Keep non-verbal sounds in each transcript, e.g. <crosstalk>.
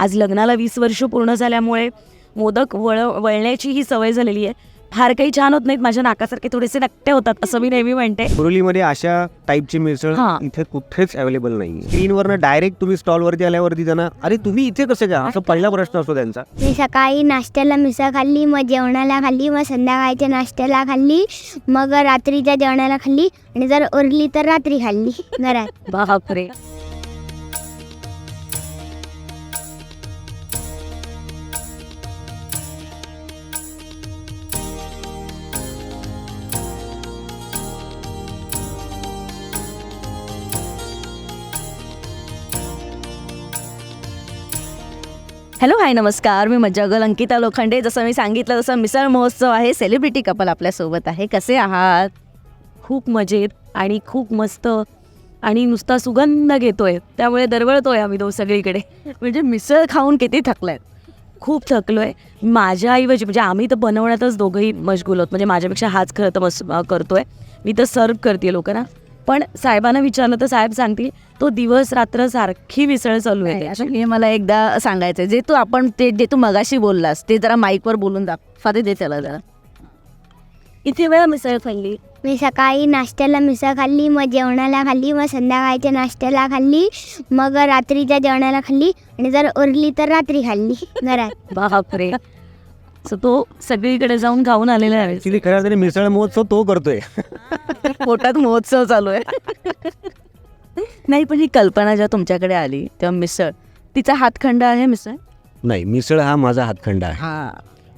आज लग्नाला वीस वर्ष पूर्ण झाल्यामुळे मोदक वळ वळण्याची ही सवय झालेली आहे. फार काही छान होत नाहीत माझ्या नाकासारखे थोडेसे नकटे होतात असं मी नेहमी म्हणते. बोरिवलीमध्ये अशा टाईपची मिसळ हा. इथे कुठेच अवेलेबल नाही स्क्रीनवरनं डायरेक्ट तुम्ही स्टॉलवरती आल्यावरती त्यांना अरे तुम्ही इथे कसे का असं पहिला प्रश्न असतो त्यांचा. मी सकाळी नाश्त्याला मिसळ खाल्ली मग जेवणाला खाल्ली मग संध्याकाळच्या नाश्त्याला खाल्ली मग रात्रीच्या जेवणाला खाल्ली आणि जर उरली तर रात्री खाल्ली. <laughs> घरात. बापरे. हॅलो हाय नमस्कार. मी मज्जागल अंकिता लोखंडे. जसं मी सांगितलं तसं मिसळ महोत्सव आहे. सेलिब्रिटी कपल आपल्यासोबत आहे. कसे आहात? खूप मजेत आणि खूप मस्त आणि नुसता सुगंध घेतोय. त्यामुळे दरवळतोय आम्ही दो सगळीकडे. म्हणजे मिसळ खाऊन किती थकलाय? खूप थकलोय. माझ्याऐवजी म्हणजे आम्ही तर बनवण्यातच दोघंही मशगूल आहोत. म्हणजे माझ्यापेक्षा हाच खरं तर मस करतोय. मी तर सर्व करते लोकांना. पण साहेबांना विचारलं तर साहेब सांगतील. तो दिवस रात्र सारखी मिसळ चालू आहे हे मला एकदा सांगायचं जे तू आपण ते जे तू मगाशी बोललास ते जरा माईकवर बोलून दाखवा दे त्याला जरा. इथे वेळा मिसळ खाल्ली. मी सकाळी नाश्त्याला मिसळ खाल्ली मग जेवणाला खाल्ली मग संध्याकाळच्या नाश्त्याला खाल्ली मग रात्रीच्या जेवणाला खाल्ली आणि जर उरली तर रात्री खाल्ली <laughs> घरात. बापरे. सो तो सगळीकडे जाऊन खाऊन आलेला आहे. अर्थाने मिसळ महोत्सव तो करतोय. <laughs> पोटात महोत्सव चालू आहे. नाही पण ही कल्पना जेव्हा तुमच्याकडे आली तेव्हा मिसळ तिचा हातखंड आहे मिसळ? नाही मिसळ हा माझा हातखंडा आहे. हा.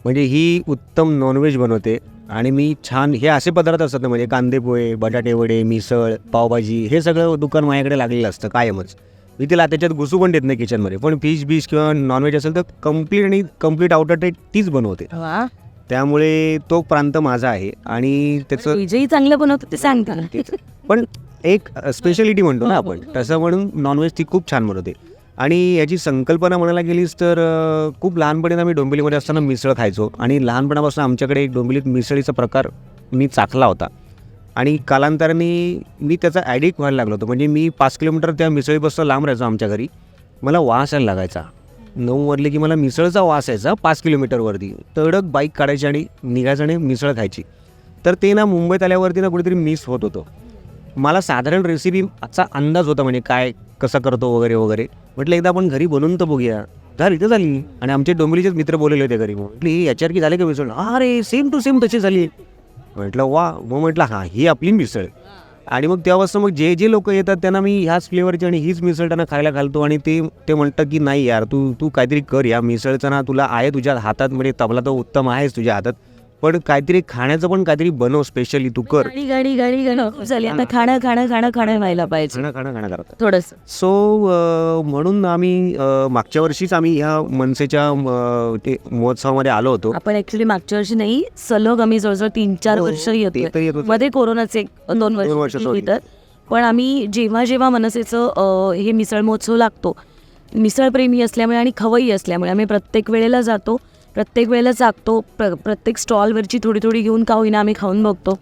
म्हणजे ही उत्तम नॉनव्हेज बनवते आणि मी छान हे असे पदार्थ असतात ना म्हणजे कांदे पोहे बटाटे वडे मिसळ पावभाजी हे सगळं दुकान माझ्याकडे लागलेलं असतं कायमच. मी तिला त्याच्यात घुसू पण देत नाही किचनमध्ये पण फिश बिश किंवा नॉनव्हेज असेल तर कंप्लीट आणि कंप्लीट आउटर तीच बनवते. वा. त्यामुळे तो प्रांत माझा आहे आणि त्याचं विजयी चांगलं बनवतं ते सांगता. तेच. पण एक स्पेशालिटी म्हणतो ना आपण. तसं म्हणून नॉनव्हेज ती खूप छान बनवते. आणि याची संकल्पना म्हणायला गेलीस तर खूप लहानपणी आम्ही डोंबिवलीमध्ये असताना मिसळ खायचो. आणि लहानपणापासून आमच्याकडे एक डोंबिवलीत मिसळीचा प्रकार मी चाखला होता. आणि कालांतराने मी त्याचा ॲडिक्ट व्हायला लागलो होतो. म्हणजे मी पाच किलोमीटर त्या मिसळीपासून लांब राहायचो आमच्या घरी. मला वास यायला लागायचा. नऊ वाजले की मला मिसळचा वास यायचा पाच किलोमीटरवरती तडक बाईक काढायची आणि निघायचं आणि मिसळ खायची. तर ते ना मुंबईत आल्यावरती ना कुठेतरी मिस होत होतं. मला साधारण रेसिपीचा अंदाज होता म्हणजे काय कसं करतो वगैरे वगैरे. म्हटलं एकदा आपण घरी बनवून तर बघूया. झाली तर झाली. आणि आमचे डोंबिवलीचेच मित्र बोललेले होते घरी. म्हटली याच्यावर की झाले का मिसळ? अरे सेम टू सेम तशी झाली. म्हटलं वा. मग म्हटलं हां ही आपली मिसळ. आणि मग तेव्हापासून मग जे जे लोक येतात त्यांना मी ह्याच फ्लेवरची आणि हीच मिसळ त्यांना खायला घालतो आणि ते ते म्हणतात की नाही यार तू तू काहीतरी कर या मिसळचं ना तुला आहे तुझ्या हातात म्हणजे तबला तर उत्तम आहेच तुझ्या हातात. पण काहीतरी खाण्याचं पण काहीतरी बनव स्पेशली तू कर. गाडी गाडी गाडी गाडी खूप झाली. आता खाणं खाणं खाणं खाणं व्हायला पाहिजे. खाणं खाणं खाणं करतात. थोडस. सो म्हणून आम्ही अ, मागच्या वर्षीच आम्ही ह्या मनसेच्या अ, ते महोत्सवामध्ये आलो होतो. आपण ऍक्च्युली मागच्या वर्षी नाही सलग आम्ही जवळजवळ तीन चार हो, वर्ष ते येतोय. तर येत होतं. मध्ये कोरोनाचे एक दोन दोन वर्ष, वर्ष. तर. पण आम्ही जेव्हा जेव्हा मनसेचं अ, हे मिसळ महोत्सव लागतो मिसळप्रेमी असल्यामुळे आणि खवई असल्यामुळे आम्ही प्रत्येक वेळेला जातो. प्रत्येक वेळेला जागतो प्र प्रत्येक स्टॉलवरची थोडी थोडी घेऊन का होईना आम्ही खाऊन बघतो.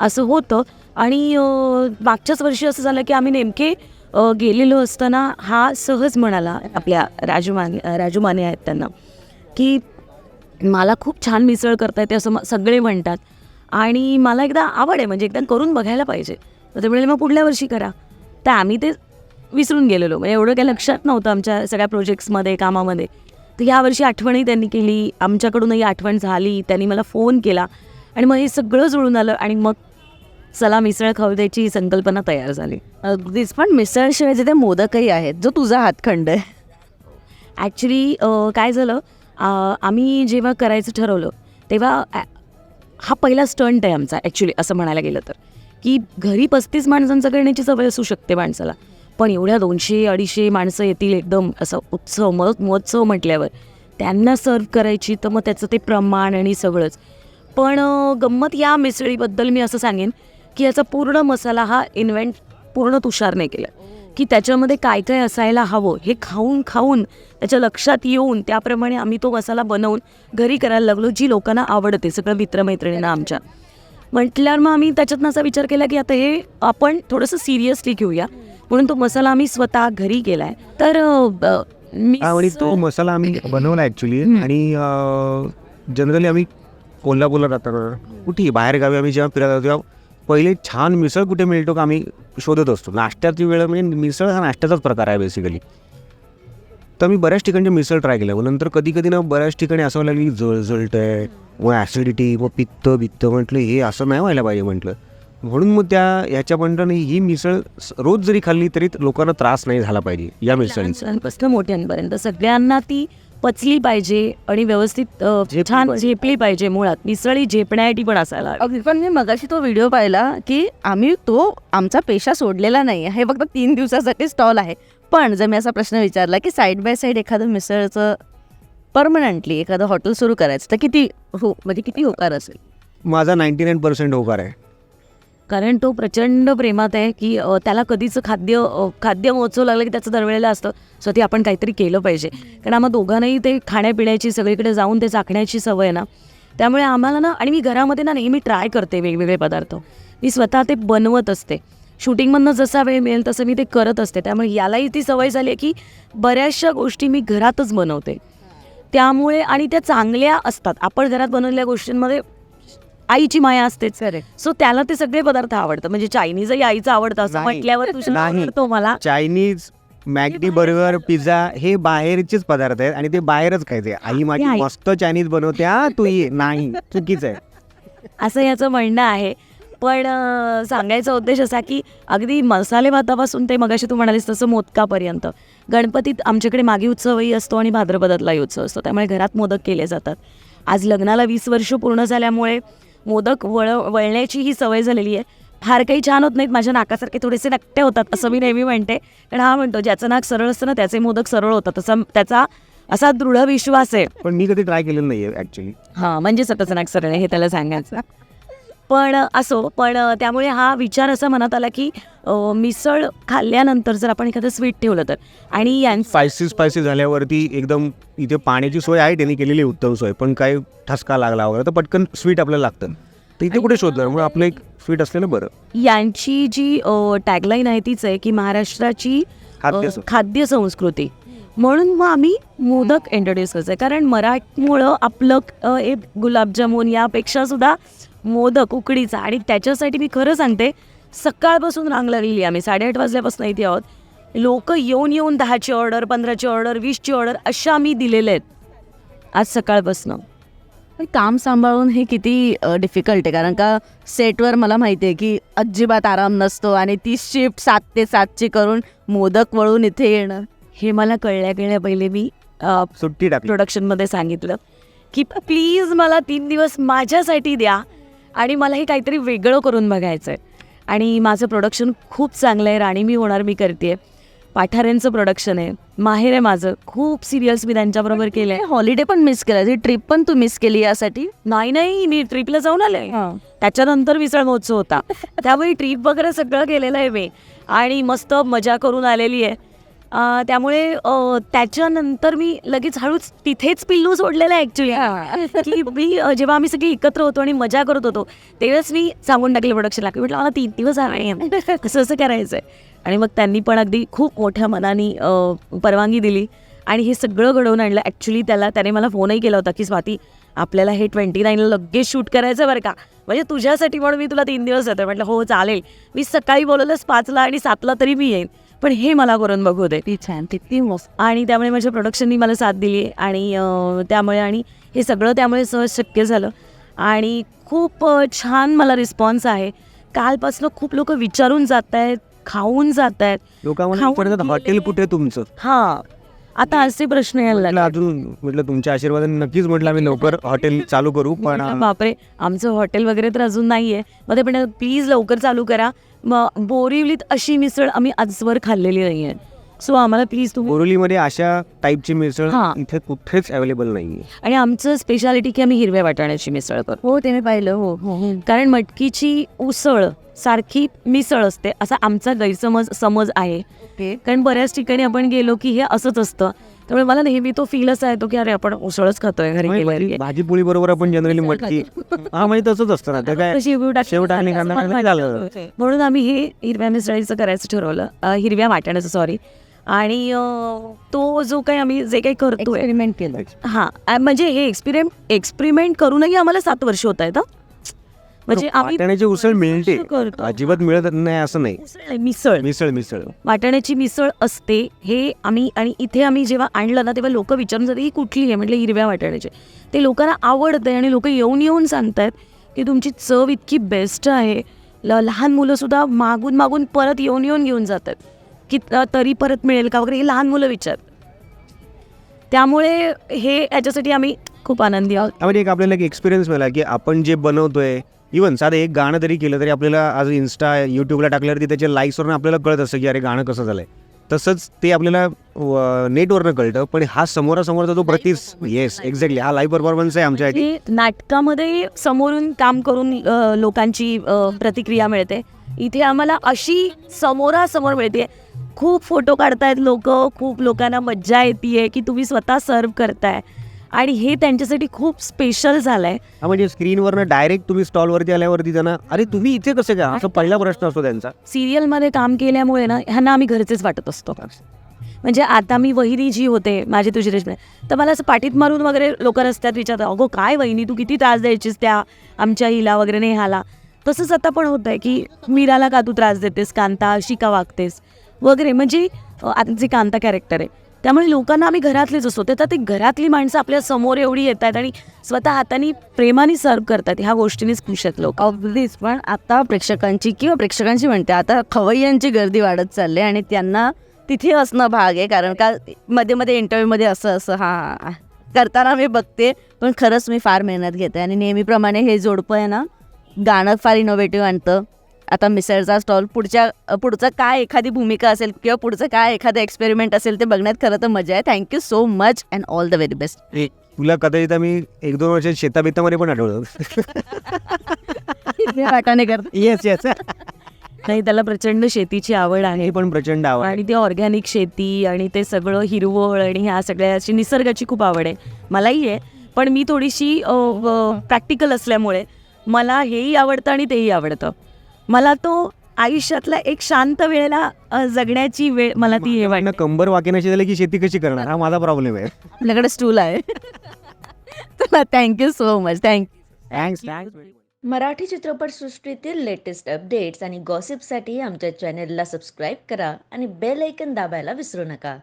असं होतं. आणि मागच्याच वर्षी असं झालं की आम्ही नेमके गेलेलो असताना हा सहज म्हणाला आपल्या राजू राजूमाने आहेत त्यांना की मला खूप छान मिसळ करता येते असं सगळे म्हणतात. आणि मला एकदा आवड आहे म्हणजे एकदा करून बघायला पाहिजे. तर ते म्हणाले मग पुढल्या वर्षी करा. तर आम्ही ते विसरून गेलेलो. म्हणजे एवढं काही लक्षात नव्हतं आमच्या सगळ्या प्रोजेक्ट्समध्ये कामामध्ये. तर यावर्षी आठवणही त्यांनी केली. आमच्याकडूनही आठवण झाली. त्यांनी मला फोन केला. आणि मग हे सगळं जुळून आलं आणि मग चला मिसळ खाऊ द्यायची संकल्पना तयार झाली. अगदीच. पण मिसळशिवाय जे ते मोदकही आहेत. जो तुझा हातखंड आहे. ॲक्च्युली काय झालं? आम्ही जेव्हा करायचं ठरवलं तेव्हा हा पहिला स्टंट आहे आमचा ॲक्च्युली असं म्हणायला गेलं तर. की घरी पस्तीस माणसांचं करण्याची सवय असू शकते माणसाला. पण एवढ्या दोनशे अडीचशे माणसं येतील एकदम असं उत्सव म महोत्सव म्हटल्यावर. त्यांना सर्व करायची तर मग त्याचं ते प्रमाण आणि सगळंच. पण गंमत या मिसळीबद्दल मी असं सांगेन की याचा पूर्ण मसाला हा इन्व्हेंट पूर्ण तुषारने केला. की त्याच्यामध्ये काय काय असायला हवं हे खाऊन खाऊन त्याच्या लक्षात येऊन त्याप्रमाणे आम्ही तो मसाला बनवून घरी करायला लागलो जी लोकांना आवडते सगळं मित्रमैत्रिणींना आमच्या. म्हटल्यावर मग आम्ही त्याच्यातनं असा विचार केला की आता हे आपण थोडंसं सिरियसली घेऊया. म्हणून तो मसाला आम्ही स्वतः घरी केला आहे तर अ, आणि तो मसाला आम्ही बनवला ॲक्च्युली हम्म. आणि जनरली आम्ही कोल्हापूरला राहतात कुठेही बाहेर गावी आम्ही जेव्हा फिरत असतो तेव्हा पहिले छान मिसळ कुठे मिळतो का आम्ही शोधत असतो. नाश्त्याची वेळ म्हणजे मिसळ हा नाश्त्याचाच प्रकार आहे बेसिकली तर मी बऱ्याच ठिकाणचे मिसळ ट्राय केलं. मग नंतर कधी कधी ना बऱ्याच ठिकाणी असं व्हायला लागली जळजळट आहे मग ॲसिडिटी मग पित्त बित्त म्हटलं हे असं नाही व्हायला पाहिजे म्हटलं. म्हणून मग त्या ह्याच्या पण ही मिसळ रोज जरी खाल्ली तरी लोकांना त्रास नाही झाला पाहिजे या मिसळीचा. मोठ्यांपर्यंत सगळ्यांना ती पचली पाहिजे आणि व्यवस्थित अ, झेपली छान पाहिजे. झेपली पाहिजे मुळात. मिसळी झेपण्यासाठी पण असायला हवी. अगदी पण मी मगाशी तो व्हिडिओ पाहिला की आम्ही तो आमचा पेशा सोडलेला नाही हे फक्त तीन दिवसासाठी स्टॉल आहे. पण जर मी असा प्रश्न विचारला की साईड बाय साईड एखादं मिसळचं परमनंटली एखादं हॉटेल सुरू करायचं तर किती हो म्हणजे किती होकार असेल? माझा नाईन्टी नाईन पर्सेंट होकार आहे. कारण तो प्रचंड प्रेमात आहे की त्याला कधीच खाद्य खाद्य महोत्सव लागला की त्याचं दरवेळेला असतं. सो ते आपण काहीतरी केलं पाहिजे. कारण आम्हा दोघांनाही ते खाण्यापिण्याची सगळीकडे जाऊन ते चाखण्याची सवय आहे ना. त्यामुळे आम्हाला ना आणि मी घरामध्ये ना नेहमी ट्राय करते वेगवेगळे पदार्थ. मी स्वतः ते बनवत असते. शूटिंगमधनं जसा वेळ मिळेल तसं मी ते करत असते. त्यामुळे यालाही ती सवय झाली आहे की बऱ्याचशा गोष्टी मी घरातच बनवते. त्यामुळे आणि त्या चांगल्या असतात. आपण घरात बनवलेल्या गोष्टींमध्ये आईची माया असतेच सो त्याला ते सगळे पदार्थ आवडतात म्हणजे चायनीजही आईचं आवडतं असं. म्हटल्यावर नाही. मला. चायनीज मॅगडी बर्गर पिझ्झा हे बाहेरचेच पदार्थ आहेत आणि ते बाहेरच खायचे. आई माझी आई. मस्त चायनीज बनवते. हा तू ये. नाही. चुकीचं आहे. असं याचं म्हणणं आहे. पण सांगायचा उद्देश असा की अगदी मसाले भातापासून ते मगाशी तू म्हणालीस तसं मोदकापर्यंत. गणपतीत आमच्याकडे मागे उत्सवही असतो आणि भाद्रपदातलाही उत्सव असतो. त्यामुळे घरात मोदक केले जातात. आज लग्नाला वीस वर्ष पूर्ण झाल्यामुळे मोदक वळ वळण्याची ही सवय झालेली आहे. फार काही छान होत नाहीत माझ्या नाकासारखे थोडेसे नकटे होतात असं मी नेहमी म्हणते. कारण हा म्हणतो ज्याचं नाक सरळ असतं ना त्याचे मोदक सरळ होतात. तसा त्याचा असा दृढ विश्वास आहे. पण मी कधी ट्राय केलेलं नाहीये ऍक्च्युली हां म्हणजे स्वतःचं नाक सरळ आहे हे त्याला सांगायचं. पण असो पण त्यामुळे हा विचार असा मनात आला की मिसळ खाल्ल्यानंतर जर आपण एखादं स्वीट ठेवलं तर. आणि स्पायसी स्पायसी झाल्यावरती एकदम इथे पाण्याची सोय आहे त्यांनी केलेली उत्तम सोय पण काय ठसका लागला वगैरे तर पटकन स्वीट आपल्याला लागतं. तर इथे कुठे शोधणार म्हणून आपलं एक स्वीट असलेलं बरं. यांची जी टॅगलाईन आहे तीच आहे की महाराष्ट्राची खाद्य संस्कृती. म्हणून मग आम्ही मोदक इंट्रोड्यूस करायचं आहे कारण मराठमुळं आपलं गुलाबजामुन यापेक्षा सुद्धा मोदक उकडीचा. आणि त्याच्यासाठी मी खरं सांगते सकाळपासून रांग लागलेली आहे. आम्ही. साडेआठ वाजल्यापासून इथे आहोत. लोक येऊन येऊन दहाची ऑर्डर पंधराची ऑर्डर वीसची ऑर्डर अशा मी दिलेल्या आहेत. आज सकाळपासून. पण काम सांभाळून हे किती डिफिकल्ट आहे. कारण का सेटवर मला माहिती आहे की अजिबात आराम नसतो आणि ती शिफ्ट सात ते सातची करून मोदक वळून इथे येणं. हे मला कळल्या कळल्या पहिले मी सुट्टी टाकली. प्रोडक्शनमध्ये सांगितलं की प्लीज मला तीन दिवस माझ्यासाठी द्या. आणि मला हे काहीतरी वेगळं करून बघायचं आहे आणि माझं प्रोडक्शन खूप चांगलं आहे. राणी मी होणार मी करते पाठाऱ्यांचं प्रोडक्शन आहे. माहेर आहे माझं. खूप सिरियल्स मी त्यांच्याबरोबर केलं आहे हॉलिडे पण मिस केला ती ट्रिप पण तू मिस केली यासाठी? नाही नाही. मी ट्रिपला जाऊन आले. त्याच्यानंतर मिसळ महोत्सव होता. <laughs> त्यामुळे ट्रिप वगैरे सगळं केलेलं आहे मी. आणि मस्त मजा करून आलेली आहे. त्यामुळे त्याच्यानंतर मी लगेच हळूच तिथेच पिल्लू सोडलेलं आहे ॲक्च्युली की मी जेव्हा आम्ही सगळे एकत्र होतो आणि मजा करत होतो तेव्हाच मी सांगून टाकले प्रोडक्शनला की म्हटलं मला तीन दिवस आहे. कसं असं करायचं आहे आणि मग त्यांनी पण अगदी खूप मोठ्या मनाने परवानगी दिली. आणि हे सगळं घडवून आणलं. ॲक्च्युली त्याला त्याने मला फोनही केला होता की स्वाती आपल्याला हे ट्वेंटी नाईनला लगेच शूट करायचं बरं का? म्हणजे तुझ्यासाठी म्हणून मी तुला तीन दिवस येतो म्हटलं हो चालेल. मी सकाळी बोलवलंच पाचला आणि सातला तरी मी येईन. पण हे मला करून बघू दे. किती छान किती मस्त. आणि त्यामुळे माझ्या प्रोडक्शननी मला साथ दिली आणि त्यामुळे आणि हे सगळं त्यामुळे सहज शक्य झालं. आणि खूप छान मला रिस्पॉन्स आहे. कालपासनं खूप लोक विचारून जात आहेत खाऊन जात आहेत. हॉटेल कुठे तुमचं? हां. आता असे प्रश्न यायला अजून म्हटलं तुमच्या आशीर्वादाने नक्कीच म्हटलं आम्ही लवकर हॉटेल चालू करू पण बापरे आमचं हॉटेल वगैरे तर अजून नाही आहे मग ते पण प्लीज लवकर चालू करा. मग बोरिवलीत अशी मिसळ आम्ही आजवर खाल्लेली नाही आहे सो आम्हाला प्लीज तुम्ही बोरिवलीमध्ये अशा टाईपची मिसळ हां. इथे कुठेच अवेलेबल नाहीये. आणि आमचं स्पेशालिटी की आम्ही हिरव्या वाटाण्याची मिसळ करतो. हो ते मी पाहिलं हो हो. कारण मटकीची उसळ सारखी मिसळ असते असा आमचा गैरसमज समज आहे. ओके. कारण बऱ्याच ठिकाणी आपण गेलो की हे असंच असतं. त्यामुळे मला नेहमी तो फील असा येतो की अरे आपण उसळच खातोय घरी गेल्यावर भाजी पोळी बरोबर आपण जनरली मटकी हा म्हणजे तसंच असतं ना. त्या काय म्हणून आम्ही हे हिरव्या मिसळीचं करायचं ठरवलं. हिरव्या वाटाण्याचं सॉरी आणि तो जो काही आम्ही जे काही करतोय एक्सपेरिमेंट केलं. हां म्हणजे हे एक्सपेरिमेंट एक्सपेरिमेंट करूनही आम्हाला सात वर्ष होत आहेत हं. म्हणजे आम्ही वाटाण्याची उसळ मिळते. करतो. अजिबात मिळत नाही असं नाही. उसळ नाही, मिसळ. मिसळ मिसळ. वाटाण्याची मिसळ असते हे आम्ही आणि इथे आम्ही जेव्हा आणलं ना तेव्हा लोक विचारून जाते ही कुठली आहे? म्हटलं हिरव्या वाटाण्याची. ते लोकांना आवडतं आणि लोक येऊन येऊन सांगतात की तुमची चव इतकी बेस्ट आहे. ल लहान मुलंसुद्धा मागून मागून परत येऊन येऊन घेऊन जातात. की अ, तरी परत मिळेल का वगैरे हे लहान मुलं विचार त्यामुळे हे याच्यासाठी आम्ही खूप आनंदी आहोत. एक आपल्याला एक एक्सपिरियन्स मिळाला की आपण जे बनवतोय इवन साधं एक गाणं जरी केलं तरी आपल्याला आज इन्स्टा यूट्यूबला टाकल्यावरती त्याच्या लाईक्सवरून आपल्याला कळत असतं की अरे गाणं कसं झालंय. तसंच ते आपल्याला नेटवरनं कळतं पण हा समोरासमोरचा जो प्रतिस येस एक्झॅक्टली हा लाईव्ह परफॉर्मन्स आहे आमच्यासाठी हे नाटकामध्ये समोरून काम करून लोकांची प्रतिक्रिया मिळते. इथे आम्हाला अशी समोरासमोर मिळते. खूप फोटो काढतायत लोक खूप लोकांना मज्जा येते की तुम्ही स्वतः सर्व करताय. आणि हे त्यांच्यासाठी खूप स्पेशल झालं आहे हा म्हणजे स्क्रीनवरनं डायरेक्ट तुम्ही स्टॉलवरती आल्यावरती त्यांना अरे तुम्ही इथे कसे का? असं पहिला प्रश्न असतो त्यांचा. सिरियलमध्ये काम केल्यामुळे ना ह्यांना आम्ही घरचेच वाटत असतो. म्हणजे आता मी वहिनी जी होते माझी तुझी रेशमे तर मला असं पाठीत मारून वगैरे लोक रस्त्यात विचारतात अगो काय वहिनी तू किती त्रास द्यायचीस त्या आमच्या हिला वगैरे नेहाला? तसंच आता पण होतं आहे की मीराला का तू त्रास देतेस? कांता अशी का वागतेस. वगैरे म्हणजे आता जे कांता कॅरेक्टर आहे त्यामुळे लोकांना आम्ही घरातलेच असतो. तर ती घरातली माणसं आपल्यासमोर एवढी येत आहेत आणि स्वतः हाताने प्रेमाने सर्व करतात. ह्या गोष्टीनेच खुश आहेत लोक. अगदीच. पण आता प्रेक्षकांची किंवा प्रेक्षकांची म्हणते आता खवय्यांची गर्दी वाढत चालली आहे आणि त्यांना तिथे असणं भाग आहे. कारण का मध्ये मध्ये इंटरव्ह्यूमध्ये असं असं हा करताना मी बघते पण खरंच मी फार मेहनत घेते. आणि नेहमीप्रमाणे हे जोडपं आहे ना गाणं फार इनोव्हेटिव्ह आणतं. आता मिसळचा स्टॉल पुढच्या पुढचं काय एखादी भूमिका असेल किंवा पुढचं काय एखादं एक्सपेरिमेंट असेल ते बघण्यात खरं तर मजा आहे. Thank you so much and all the very best तुला कदाचित आम्ही एक दोन वर्ष शेताबेतामध्ये पण आठवलं. वाटाने करतो. येस येस नाही त्याला प्रचंड शेतीची आवड आहे. पण प्रचंड आवड आणि ते ऑर्गॅनिक शेती आणि ते सगळं हिरवळ आणि ह्या सगळ्याची निसर्गाची खूप आवड आहे. मलाही आहे. पण मी थोडीशी प्रॅक्टिकल असल्यामुळे मला हेही आवडतं आणि तेही आवडतं. मला तो आयुष्यातला एक शांत वेळेला जगण्याची वेळ मला ती हे वाटते. कंबर वाकेनाशी झाली की शेती कशी करणार? हा माझा प्रॉब्लेम आहे. आपल्याकडे स्टूल आहे. Thank you so much thank you thanks thanks Marathi चित्रपटसृष्टीतील लेटेस्ट अपडेट्स आणि गॉसिपसाठी आमच्या चॅनेलला सबस्क्राईब करा आणि बेल ऐकन दाबायला विसरू नका.